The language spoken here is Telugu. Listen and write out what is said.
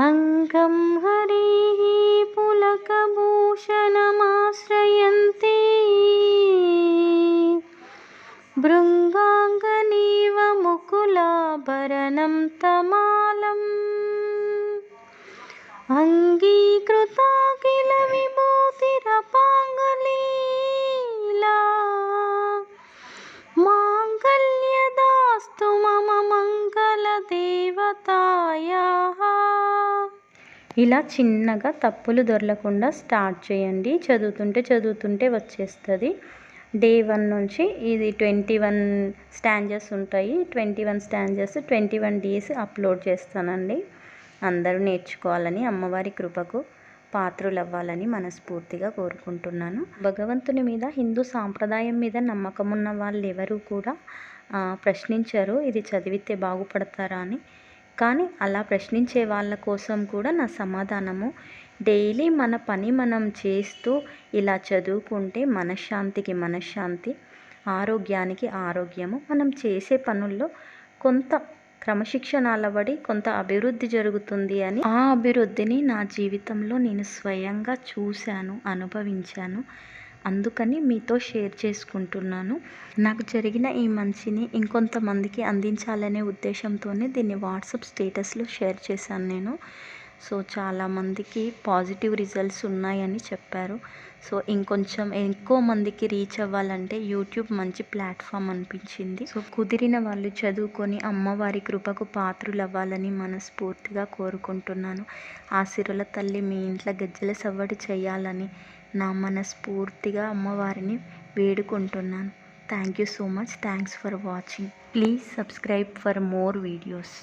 अङ्गं हरिः पुलकभूषणमाश्रयन्ति। भृङ्गाङ्गनीव मुकुलाभरणं तमालम्। अङ्गीकृता किल विभूतिरपाङ्गलीला माङ्गल्यदास्तु मम मङ्गलदेवतायाः। ఇలా చిన్నగా తప్పులు దొరలకుండా స్టార్ట్ చేయండి. చదువుతుంటే చదువుతుంటే వచ్చేస్తుంది. డే వన్ నుంచి ఇది ట్వంటీ వన్ స్టాంజెస్ ఉంటాయి. Twenty one stanzas twenty one days upload చేస్తానండి. అందరూ నేర్చుకోవాలని అమ్మవారి కృపకు పాత్రులు అవ్వాలని మనస్ఫూర్తిగా కోరుకుంటున్నాను. భగవంతుని మీద హిందూ సాంప్రదాయం మీద నమ్మకం ఉన్న వాళ్ళు ఎవరు కూడా ప్రశ్నించరు. ఇది చదివితే బాగుపడతారా అని కానీ అలా ప్రశ్నించే వాళ్ళ కోసం కూడా నా సమాధానము. డైలీ మన పని మనం చేస్తూ ఇలా చదువుకుంటే మనశ్శాంతికి మనశ్శాంతి ఆరోగ్యానికి ఆరోగ్యము. మనం చేసే పనుల్లో కొంత క్రమశిక్షణ అలవడి కొంత అభివృద్ధి జరుగుతుంది అని ఆ అభివృద్ధిని నా జీవితంలో నేను స్వయంగా చూశాను అనుభవించాను. అందుకని మీతో షేర్ చేసుకుంటున్నాను. నాకు జరిగిన ఈ మంచిని ఇంకొంతమందికి అందించాలనే ఉద్దేశంతోనే దీన్ని వాట్సాప్ స్టేటస్లో షేర్ చేశాను నేను. సో చాలామందికి పాజిటివ్ రిజల్ట్స్ ఉన్నాయని చెప్పారు. సో ఇంకొంచెం ఎక్కువ మందికి రీచ్ అవ్వాలంటే యూట్యూబ్ మంచి ప్లాట్ఫామ్ అనిపించింది. సో కుదిరిన వాళ్ళు చదువుకొని అమ్మవారి కృపకు పాత్రులు అవ్వాలని మనస్ఫూర్తిగా కోరుకుంటున్నాను. ఆశీర్వల తల్లి మీ ఇంట్లో గజ్జల సవ్వడి చేయాలని నా మనస్ఫూర్తిగా అమ్మవారిని వేడుకుంటున్నాను. Thank you so much thanks for watching please subscribe for more videos